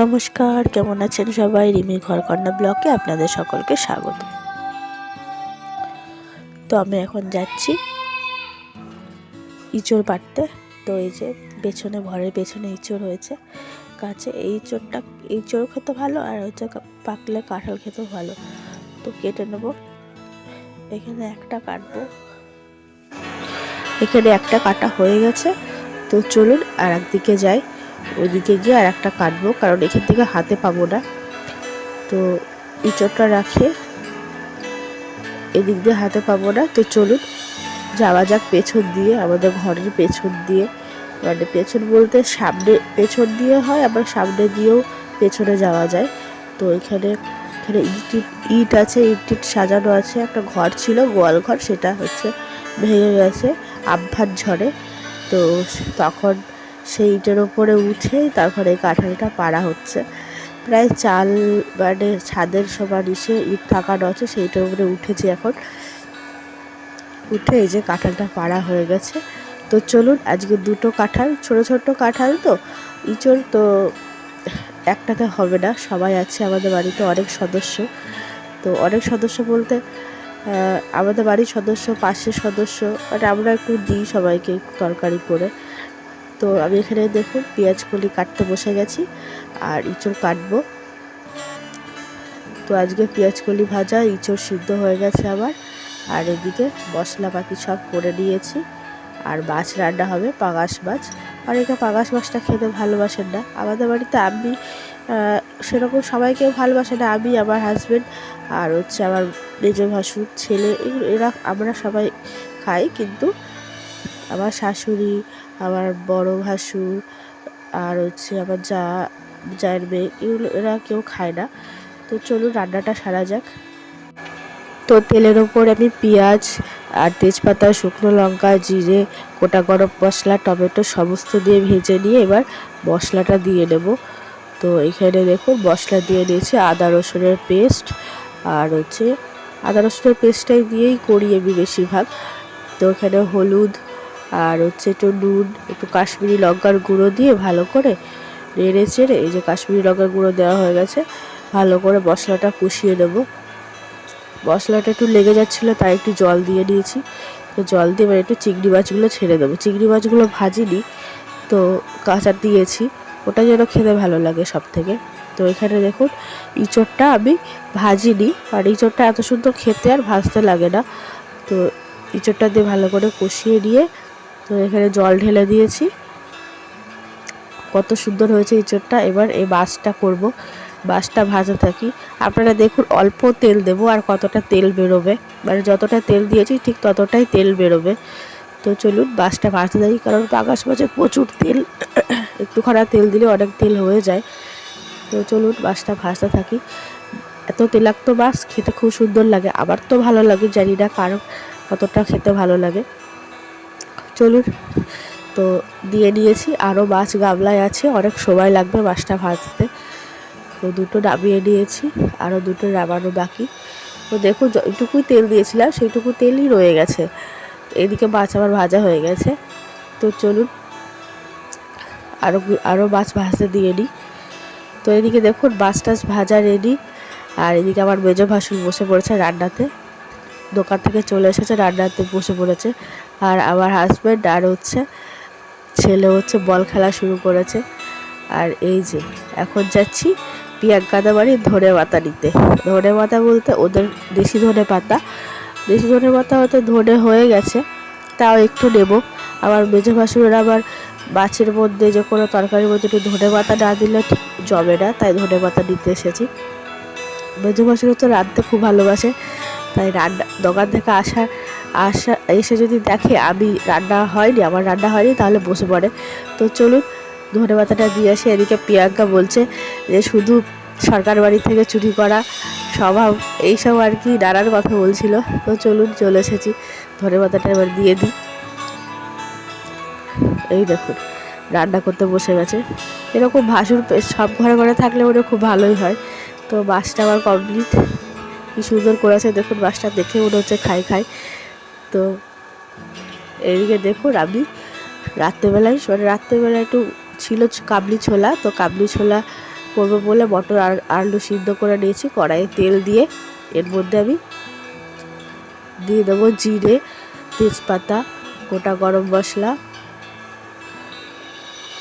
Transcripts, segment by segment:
নমস্কার, কেমন আছেন সবাই? রিমির ঘরকন্যা ব্লকে আপনাদের সকলকে স্বাগত। তো আমি এখন যাচ্ছি ইঁচড় পাড়তে তো এই যে পেছনে, ঘরের পেছনে ইঁচড় হয়েছে কাছে এই চোরটা এই চোর খেতে ভালো আর হচ্ছে পাকলে কাঁঠাল খেতেও ভালো। তো কেটে নেব। এখানে একটা কাটবো। এখানে একটা কাটা হয়ে গেছে। তো চলুন আর একদিকে যাই। ওইদিকে গিয়ে আর একটা কাটবো, কারণ এখান থেকে হাতে পাবো না। তো ইঁচড়টা রাখে, এদিক দিয়ে হাতে পাবো না। তো চলুন, যাওয়া যাক পেছন দিয়ে, আমাদের ঘরের পেছন দিয়ে। মানে পেছন বলতে সামনে, পেছন দিয়ে হয়, আবার সামনে দিয়েও পেছনে যাওয়া যায়। তো এখানে এখানে ইট ইট আছে, ইট সাজানো আছে, একটা ঘর ছিল, গোয়াল ঘর, সেটা হচ্ছে ভেঙে গেছে, আবহার ঝড়ে। তো তখন সেই ইটের ওপরে উঠে তারপরে এই কাঁঠালটা পাড়া হচ্ছে। প্রায় চাল মানে ছাদের সবার ইসে ইট থাকানো আছে, সেইটার উপরে উঠেছে এখন। উঠে এই যে কাঁঠালটা পাড়া হয়ে গেছে। তো চলুন, আজকে দুটো কাঁঠাল, ছোট ছোট কাঁঠাল তো, ইঁচড় তো একটাতে হবে না, সবাই আছে, আমাদের বাড়িতে অনেক সদস্য। তো অনেক সদস্য বলতে আমাদের বাড়ির সদস্য, পাশের সদস্য মানে আমরা একটু দিই সবাইকে তরকারি করে। তো আমি এখানে দেখুন পেঁয়াজ কলি কাটতে বসে গেছি আর ইঁচড় কাটবো। তো আজকে পেঁয়াজ কলি ভাজা, ইঁচড় সিদ্ধ হয়ে গেছে আবার। আর এদিকে মশলাপাতি সব করে নিয়েছি। আর মাছ রান্না হবে, পাঙাশ মাছ। অনেকে পাঙাশ মাছটা খেতে ভালোবাসেন না। আমাদের বাড়িতে আমি সেরকম সবাই কেউ ভালোবাসে না। আমি, আমার হাজবেন্ড আর হচ্ছে আমার মেজ ভাসুর, ছেলে এরা, আমরা সবাই খাই। কিন্তু আমার শাশুড়ি আমার বড় ভাসুর আর হচ্ছে আমার যা জায়ের মেয়ে, এগুলো এরা কেউ খায় না। তো চলুন রান্নাটা সারা যাক। তো তেলের ওপর আমি পেঁয়াজ আর তেজপাতা, শুকনো লঙ্কা, জিরে, গোটা গরম মশলা, টমেটো সমস্ত দিয়ে ভেজে নিয়ে এবার মশলাটা দিয়ে নেব। তো এখানে দেখুন মশলা দিয়ে নিয়েছি আদা রসুনের পেস্ট আর হচ্ছে আদা রসুনের পেস্টটাই দিয়েই করি আমি বেশিরভাগ। তো এখানে হলুদ আর হচ্ছে একটু নুন, একটু কাশ্মীরি লঙ্কার গুঁড়ো দিয়ে ভালো করে নেড়ে চেড়ে এই যে কাশ্মীরি লঙ্কার গুঁড়ো দেওয়া হয়ে গেছে, ভালো করে মশলাটা কষিয়ে নেব। মশলাটা একটু লেগে যাচ্ছিল, তাই একটু জল দিয়ে নিয়েছি। তো জল দিয়ে এবার একটু চিংড়ি মাছগুলো ছেড়ে দেবো। চিংড়ি মাছগুলো ভাজিনি, তো কাঁচা দিয়েছি। ওটা যেন খেতে ভালো লাগে সব থেকে তো এখানে দেখুন, ইঁচড়টা আমি ভাজিনি, আর ইঁচড়টা এত সুন্দর খেতে আর ভাজতে লাগে না। তো ইঁচড়টা দিয়ে ভালো করে কষিয়ে নিয়ে তো এখানে জল ঢেলে দিয়েছি। কত সুন্দর হয়েছে ইঁচড়টা এবার এই মাছটা করব। মাছটা ভাজা থাকি। আপনারা দেখুন, অল্প তেল দেবো আর কতটা তেল বেরোবে। মানে যতটা তেল দিয়েছি, ঠিক ততটাই তেল বেরোবে। তো চলুন মাছটা ভাজতে থাকি। কারণ পাঙাশ মাছে প্রচুর তেল। একটুখানা তেল দিলে অনেক তেল হয়ে যায়। তো চলুন মাছটা ভাজতে থাকি। এত তেলাক্ত মাছ খেতে খুব সুন্দর লাগে। আমার তো ভালো লাগে, জানি না কারণ কতটা খেতে ভালো লাগে। চলুন। তো দিয়ে নিয়েছি। আরও মাছ গামলায় আছে। অনেক সময় লাগবে মাছটা ভাজতে। তো দুটো নামিয়ে নিয়েছি। আরও দুটো নামানো বাকি। তো দেখুন যতটুকুই তেল দিয়েছিলাম। সেইটুকু তেলই রয়ে গেছে। এদিকে মাছ আমার ভাজা হয়ে গেছে। তো চলুন আরও আরও মাছ ভাজতে দিয়ে নিই। তো এদিকে দেখুন, মাছ টাছ ভাজা রেডি আর এদিকে আমার মেজো ভাসুর বসে পড়েছে রান্নাতে। দোকান থেকে চলে এসেছে রান্নাতে বসে পড়েছে। আর আমার হাজব্যান্ড আর হচ্ছে ছেলে হচ্ছে বল খেলা শুরু করেছে। আর এই যে, এখন যাচ্ছি পিয়াঙ্কাদা বাড়ি ধনে পাতা নিতে। ধনে পাতা বলতে ওদের দেশি ধনে পাতা। দেশি ধনে পাতা হয়তো ধনে হয়ে গেছে, তাও একটু নেব। আমার মেজো ভাসুরের আবার মাছের মধ্যে যে কোনো তরকারির মধ্যে একটু ধনে পাতা না দিলে জমে না, তাই ধনে পাতা নিতে এসেছি। মেজো ভাসুর তো রাঁধতে খুব ভালোবাসে। তাই রান্না, দোকান থেকে আসা আসা, এসে যদি দেখে আমি রান্না হয়নি, আমার রান্না হয়নি, তাহলে বসে পড়ে। তো চলুন, ধনে পাতাটা দিয়ে আসে। এদিকে প্রিয়াঙ্কা বলছে যে শুধু সরকার বাড়ি থেকে চুরি করা স্বভাব এইসব আর কি নানার কথা বলছিল। তো চলুন, চলে এসেছি। ধনে পাতাটা এবার দিয়ে দিই। এই দেখুন, রান্না করতে বসে গেছে। এরকম ভাসুর সব ঘরে ঘরে থাকলে ওটা খুব ভালোই হয়। তো বাসটা আমার কমপ্লিট কি সুন্দর করেছে, দেখুন বাসটা দেখে মনে হচ্ছে খাই খাই। তো এদিকে দেখুন আমি রাত্রেবেলায় মানে রাত্রেবেলা একটু ছিল কাবলি ছোলা, তো কাবলি ছোলা করব বলে মটর আর আলু সিদ্ধ করে নিয়েছি, কড়াইয়ে তেল দিয়ে। এর মধ্যে আমি দিয়ে দেবো জিরে, তেজপাতা, গোটা গরম মশলা।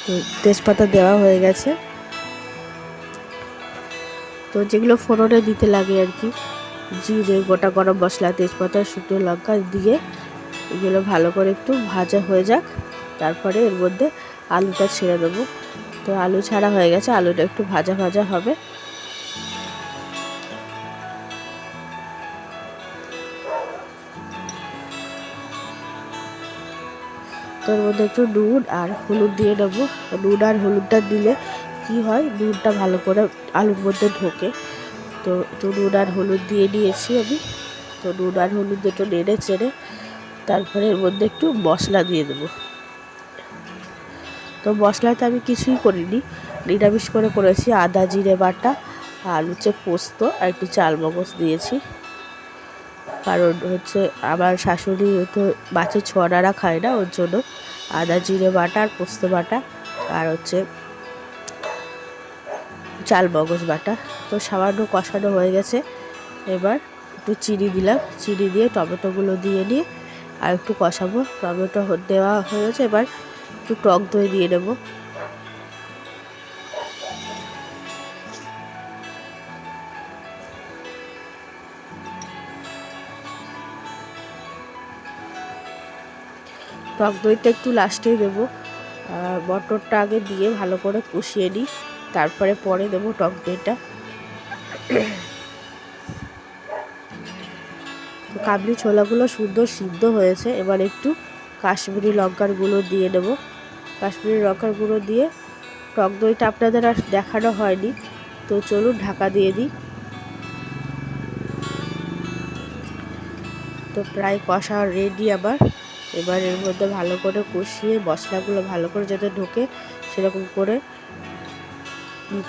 তো তেজপাতা দেওয়া হয়ে গেছে। তো যেগুলো ফোড়নে দিতে লাগে আর কি। জিরে গোটা গরম মশলা, তেজপাতা, শুকনো লঙ্কা দিয়ে এগুলো ভালো করে একটু ভাজা হয়ে যাক। তারপরে এর মধ্যে আলুটা ছেড়ে দেবো। তো আলু ছাড়া হয়ে গেছে, আলুটা একটু ভাজা ভাজা হবে। তোর মধ্যে একটু নুন আর হলুদ দিয়ে নেব। নুন আর হলুদটা দিলে কি হয়? নুনটা ভালো করে আলুর মধ্যে ঢোকে। তো একটু নুন আর হলুদ দিয়ে নিয়েছি আমি। তো নুন আর হলুদ একটু নেড়ে চেড়ে তারপরে এর মধ্যে একটু মশলা দিয়ে দেবো। তো মশলাতে আমি কিছুই করিনি। নিরামিষ করে করেছি আদা, জিরে বাটা, আর হচ্ছে পোস্ত আর একটু চাল মগজ দিয়েছি। কারণ হচ্ছে আমার শাশুড়ি তো মাছের ছড়ারা খায় না, ওর জন্য আদা, জিরে বাটা আর পোস্ত বাটা আর হচ্ছে চাল, মগজ বাটা। তো সামান্য কষানো হয়ে গেছে। এবার একটু চিনি দিলাম। চিনি দিয়ে টমেটোগুলো দিয়ে নিয়ে আর একটু কষাবো। টমেটো দেওয়া হয়ে গেছে। এবার একটু টক দই দিয়ে নেব। টক দইটা একটু লাস্টেই দেবো। মটরটা আগে দিয়ে ভালো করে কষিয়ে নিই। তারপরে পরে দেবো টক দইটা। কাবলি ছোলাগুলো সুন্দর সিদ্ধ হয়েছে। এবার একটু কাশ্মীরি লঙ্কার গুঁড়ো দিয়ে দেব। কাশ্মীরি লঙ্কার গুঁড়ো দিয়ে টক দইটা আপনাদের আর দেখানো হয়নি। তো চলুন ঢাকা দিয়ে দিই। তো প্রায় কষা রেডি আবার। এবার এর মধ্যে ভালো করে কষিয়ে মশলাগুলো ভালো করে যাতে ঢোকে, সেরকম করে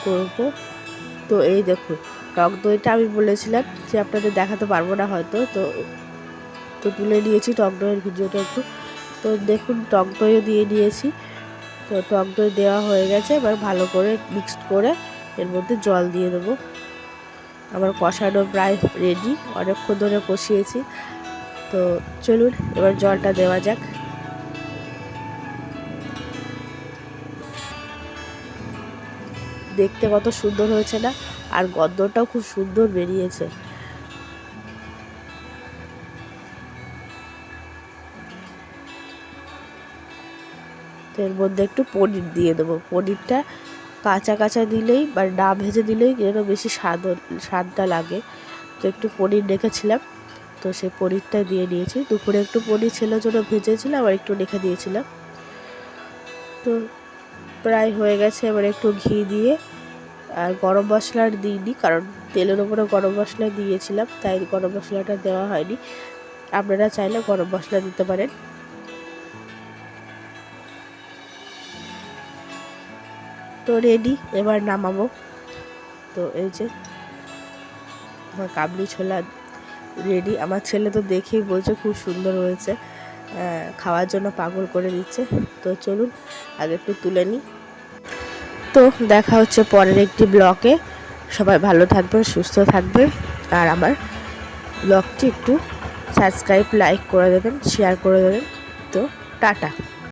করব। তো এই দেখুন টক দইটা আমি বলেছিলাম যে আপনাদের দেখাতে পারব না হয়তো, তো তো তুলে নিয়েছি টক দইয়ের ভিডিওটা একটু। তো দেখুন, টক দইও দিয়ে নিয়েছি। তো টক দই দেওয়া হয়ে গেছে, এবার ভালো করে মিক্সড করে এর মধ্যে জল দিয়ে দেবো। আমার কষানো প্রায় রেডি অনেকক্ষণ ধরে কষিয়েছি। তো চলুন, এবার জলটা দেওয়া যাক। দেখতে কত সুন্দর হয়েছে না? আর গন্ধটাও খুব সুন্দর বেরিয়েছে। এর মধ্যে একটু পনির দিয়ে দেবো। পনিরটা কাঁচা কাঁচা দিলেই বা না ভেজে দিলেই যেন বেশি স্বাদ, স্বাদটা লাগে। তো একটু পনির রেখেছিলাম। তো সেই পনিরটা দিয়ে নিয়েছি। দুপুরে একটু পনির ছেলের জন্য ভেজেছিলাম আর একটু রেখে দিয়েছিলাম। তো প্রায় হয়ে গেছে, এবার একটু ঘি দিয়ে। আর গরম মশলা আর দিইনি, কারণ তেলের ওপরে গরম মশলা দিয়েছিলাম, তাই গরম মশলাটা দেওয়া হয়নি। আপনারা চাইলে গরম মশলা দিতে পারেন। তো রেডি এবার নামাবো। তো এই যে, আমার কাবলি ছোলা রেডি আমার ছেলে তো দেখেই বলছে, খুব সুন্দর হয়েছে। খাওয়ার জন্য পাগল করে দিচ্ছে। তো চলুন, আগে একটু তুলে নিই। তো দেখা হচ্ছে পরের একটি ব্লকে। সবাই ভালো থাকবেন, সুস্থ থাকবে আর আমার ব্লগটি একটু সাবস্ক্রাইব, লাইক করে দেবেন শেয়ার করে দেবেন। তো টাটা।